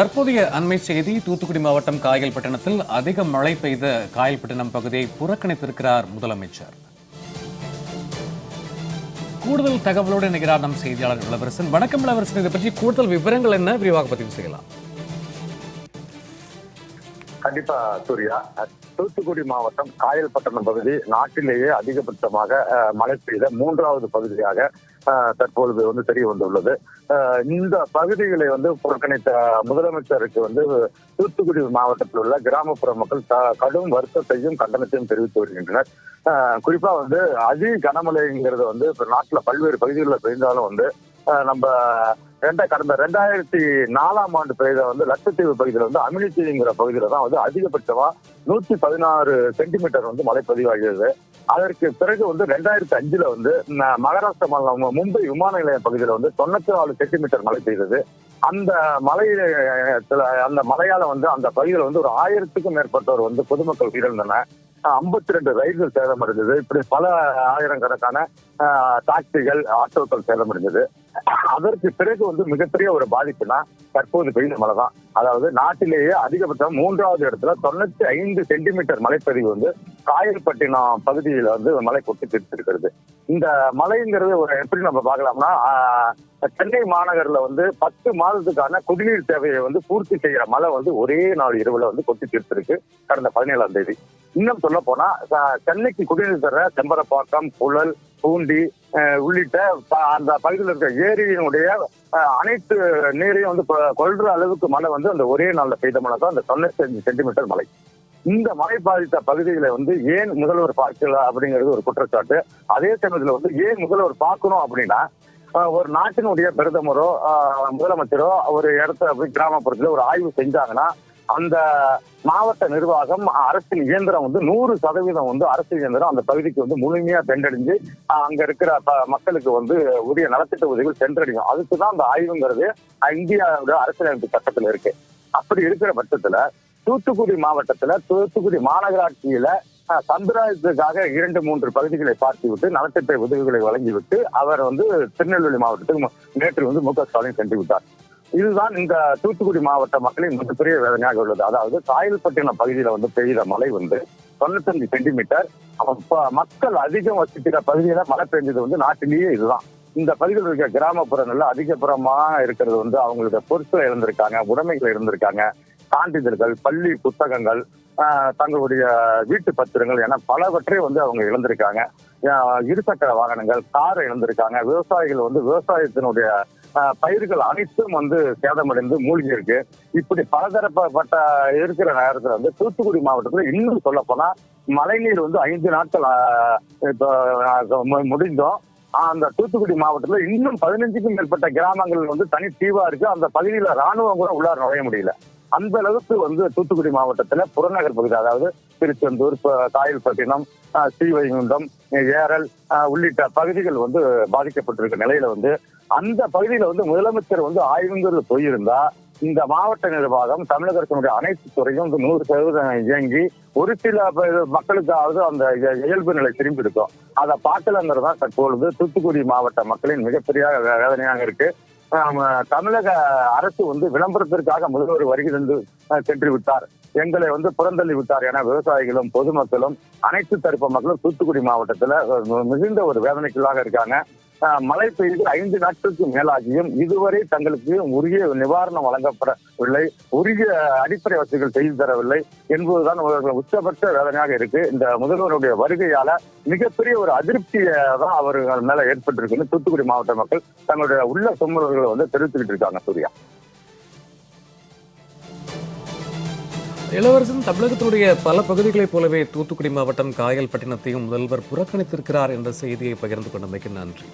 தற்போதைய அண்மை செய்தி தூத்துக்குடி மாவட்டம் காயல்பட்டினத்தில் அதிக மழை பெய்த காயல்பட்டினம் பகுதியை புறக்கணித்திருக்கிறார் முதலமைச்சர். கூடுதல் தகவலோடு இணைகிறார் நம் செய்தியாளர் இளவரசன். வணக்கம் இளவரசன். இதை பற்றி கூடுதல் விவரங்கள் என்ன? விரிவாக பதிவு செய்யலாம். கண்டிப்பா சூர்யா. தூத்துக்குடி மாவட்டம் காயல்பட்டணம் பகுதி நாட்டிலேயே அதிகபட்சமாக மழை பெய்த மூன்றாவது பகுதியாக தற்பொழுது வந்து தெரிய வந்துள்ளது. இந்த பகுதிகளை வந்து புறக்கணித்த முதலமைச்சருக்கு வந்து தூத்துக்குடி மாவட்டத்தில் உள்ள கிராமப்புற மக்கள் கடும் வருத்தத்தையும் கண்டனத்தையும் தெரிவித்து வருகின்றனர். குறிப்பா வந்து அதி கனமழைங்கிறது வந்து இப்ப நாட்டுல பல்வேறு பகுதிகளில் பெய்தாலும் வந்து நம்ம ரெண்ட கடந்த ரெண்டாயிரத்தி நாலாம் ஆண்டு பெய்த வந்து லட்சத்தீவு பகுதியில வந்து அமினித்தீவுங்கிற பகுதியில தான் வந்து அதிகபட்சமா நூத்தி பதினாறு சென்டிமீட்டர் வந்து மழை பதிவாகியது. அதற்கு பிறகு வந்து ரெண்டாயிரத்தி அஞ்சுல வந்து மகாராஷ்டிர மாநிலம் மும்பை விமான நிலையம் பகுதியில வந்து தொண்ணூத்தி நாலு சென்டிமீட்டர் மழை பெய்தது. அந்த மலையில அந்த மலையால வந்து அந்த பகுதியில வந்து ஒரு ஆயிரத்துக்கும் மேற்பட்டவர் வந்து பொதுமக்கள் உயிரிழந்தனர். ஐம்பத்தி ரெண்டு ரயில்கள் சேதமடைந்தது. இப்படி பல ஆயிரக்கணக்கான ஆஹ், டாக்ஸிகள் ஆட்டோக்கள் சேதமடைந்தது. அதற்கு பிறகு வந்து மிகப்பெரிய ஒரு பாதிப்புனா தற்போது பெய்த மழை தான் அதாவது நாட்டிலேயே அதிகபட்சம் மூன்றாவது இடத்துல தொண்ணூத்தி ஐந்து சென்டிமீட்டர் மழைப்பதிவு வந்து காயல்பட்டினம் பகுதியில வந்து மழை கொட்டி தீர்த்திருக்கிறது. இந்த மழைங்கிறது ஒரு எப்படி நம்ம பார்க்கலாம்னா சென்னை மாநகர்ல வந்து பத்து மாதத்துக்கான குடிநீர் தேவையை வந்து பூர்த்தி செய்யற மழை வந்து ஒரே நாள் இரவுல வந்து கொட்டி தீர்த்திருக்கு கடந்த பதினேழாம் தேதி. இன்னும் சொல்ல போனா சென்னைக்கு குடிநீர் தர செம்பரப்பாக்கம் புழல் பூண்டி உள்ளிட்ட ப- அந்த பகுதியில் இருக்க ஏரியினுடைய அனைத்து நீரையும் வந்து கொ- கொள்ற அளவுக்கு மழை வந்து அந்த ஒரே நாள்ல பெய்த மழை தான். அந்த தொண்ணூத்தி அஞ்சு சென்டிமீட்டர் மழை. இந்த மழை பாதித்த பகுதிகளை வந்து ஏன் முதல்வர் பார்க்கல அப்படிங்கிறது ஒரு குற்றச்சாட்டு. அதே சமயத்துல வந்து ஏன் முதல்வர் பார்க்கணும் அப்படின்னா ஒரு நாட்டினுடைய பிரதமரோ முதலமைச்சரோ ஒரு இடத்த போய் கிராமப்புறத்துல ஒரு ஆய்வு செஞ்சாங்கன்னா அந்த மாவட்ட நிர்வாகம் அரசின் இயந்திரம் வந்து நூறு சதவீதம் வந்து அரசு இயந்திரம். அந்த பகுதிக்கு வந்து முழுமையா சென்றடைஞ்சு அங்க இருக்கிற ப- மக்களுக்கு வந்து உரிய நலத்திட்ட உதவிகள் சென்றடையும். அதுக்குதான் அந்த ஆய்வுங்கிறது இந்தியாவோட அரசியலமைப்பு சட்டத்துல இருக்கு. அப்படி இருக்கிற பட்சத்துல தூத்துக்குடி மாவட்டத்துல தூத்துக்குடி மாநகராட்சியில அஹ், சந்திராயத்துக்காக இரண்டு மூன்று பகுதிகளை பார்த்துவிட்டு நலத்திட்ட உதவிகளை வழங்கிவிட்டு அவர் வந்து திருநெல்வேலி மாவட்டத்துக்கு நேற்று வந்து மு க ஸ்டாலின் சென்று விட்டார் இதுதான் இந்த தூத்துக்குடி மாவட்ட மக்களின் மிகப்பெரிய வேதனையாக உள்ளது. அதாவது காயல்பட்டினம் பகுதியில வந்து பெய்த மழை வந்து தொண்ணூத்தஞ்சு சென்டிமீட்டர். மக்கள் அதிகம் வசிக்கிற பகுதியில மழை பெஞ்சது வந்து நாட்டிலேயே இதுதான். இந்த பகுதியில் இருக்க கிராமப்புறங்கள்ல அதிகப்புறமா இருக்கிறது வந்து அவங்களுடைய பொருட்களை இழந்திருக்காங்க உடைமைகளை இருந்திருக்காங்க சான்றிதழ்கள் பள்ளி புத்தகங்கள் தங்களுடைய வீட்டு பத்திரங்கள் என பலவற்றை வந்து அவங்க இழந்திருக்காங்க. இருசக்கர வாகனங்கள் காரை இழந்திருக்காங்க. விவசாயிகள் வந்து விவசாயத்தினுடைய பயிர்கள் அனைத்தும் வந்து சேதமடைந்து மூழ்கி இருக்கு இப்படி பலதரப்பட்ட இருக்கிற நேரத்துல வந்து தூத்துக்குடி மாவட்டத்துல இன்னும் சொல்ல போனா மழைநீர் வந்து ஐந்து நாட்கள் முடிந்தோம். அந்த தூத்துக்குடி மாவட்டத்துல இன்னும் பதினஞ்சுக்கும் மேற்பட்ட கிராமங்கள் வந்து தனி தீவா இருக்கு. அந்த பகுதியில ராணுவம் கூட உள்ளார நுழைய முடியல. அந்த அளவுக்கு வந்து தூத்துக்குடி மாவட்டத்துல புறநகர் பகுதி அதாவது திருச்செந்தூர் காயல்பட்டினம் ஸ்ரீவைகுண்டம் ஏரல் உள்ளிட்ட பகுதிகள் வந்து பாதிக்கப்பட்டிருக்க நிலையில வந்து அந்த பகுதியில வந்து முதலமைச்சர் வந்து ஆய்வுங்கிறது போயிருந்தா இந்த மாவட்ட நிர்வாகம் தமிழக அரசினுடைய அனைத்து துறையும் வந்து நூறு சதவீதம் இயங்கி ஒரு சில மக்களுக்காவது அந்த இயல்பு நிலை திரும்பி இருக்கும். அதை பார்க்கலங்கிறது தான் தற்பொழுது தூத்துக்குடி மாவட்ட மக்களின் மிகப்பெரிய வேதனையாக இருக்கு. தமிழக அரசு வந்து விளம்பரத்திற்காக முதல்வர் வருகை தந்து சென்று விட்டார். எங்களை வந்து புறந்தள்ளி விட்டார் என விவசாயிகளும் பொதுமக்களும் அனைத்து தரப்பு மக்களும் தூத்துக்குடி மாவட்டத்துல மிகுந்த ஒரு வேதனைக்குள்ளாக இருக்காங்க. மழை பெய்து ஐந்து நாட்களுக்கு மேலாகியும் இதுவரை தங்களுக்கு உரிய நிவாரணம் வழங்கப்படவில்லை. உரிய அடிப்படை வசதிகள் செய்து தரவில்லை என்பதுதான் அவர்கள் உச்சபட்ச வேதனையாக இருக்கு. இந்த முதல்வருடைய வருகையால மிகப்பெரிய ஒரு அதிருப்தியை தான் அவர்கள் மேல ஏற்பட்டிருக்குன்னு தூத்துக்குடி மாவட்ட மக்கள் தங்களுடைய உள்ள சுமர்களை வந்து தெரிவித்துக்கிட்டு இருக்காங்க சூர்யா. இளவரசன் தமிழகத்தினுடைய பல பகுதிகளைப் போலவே தூத்துக்குடி மாவட்டம் காயல்பட்டினத்தையும் முதல்வர் புறக்கணித்திருக்கிறார் என்ற செய்தியை பகிர்ந்து கொண்டமைக்கு நன்றி.